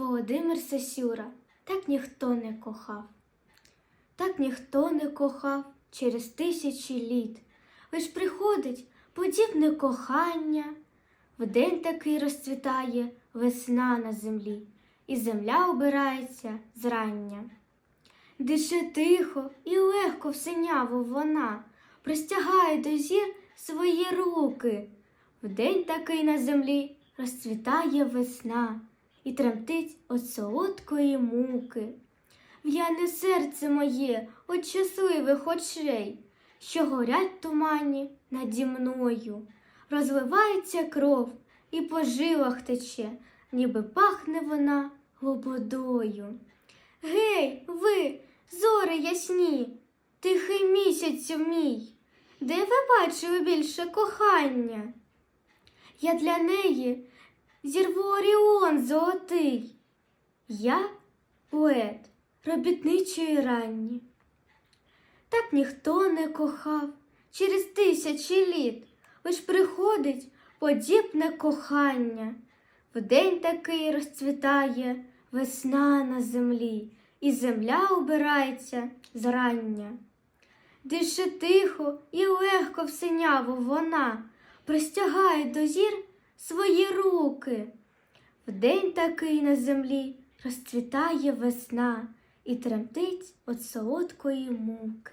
Володимир Сесюра, так ніхто не кохав. Так ніхто не кохав через тисячі літ. Лиш приходить подібне кохання. В день такий розцвітає весна на землі, і земля обирається зрання. Дише тихо і легко в синяву вона простягає до зір свої руки. В день такий на землі розцвітає весна і тремтить от солодкої муки. В'яне серце моє от щасливих очей, що горять тумані наді мною. Розливається кров і по жилах тече, ніби пахне вона лободою. Гей, ви, зори ясні, тихий місяцю мій, де ви бачили більше кохання? Я для неї зірву оріон золотий. Я поет робітничої ранні. Так ніхто не кохав через тисячі літ, лиш приходить подібне кохання. В день такий розцвітає весна на землі, і земля обирається зрання. Дише тихо і легко в синяву вона простягає до зір свої руки. В день такий на землі розцвітає весна і тремтить від солодкої муки.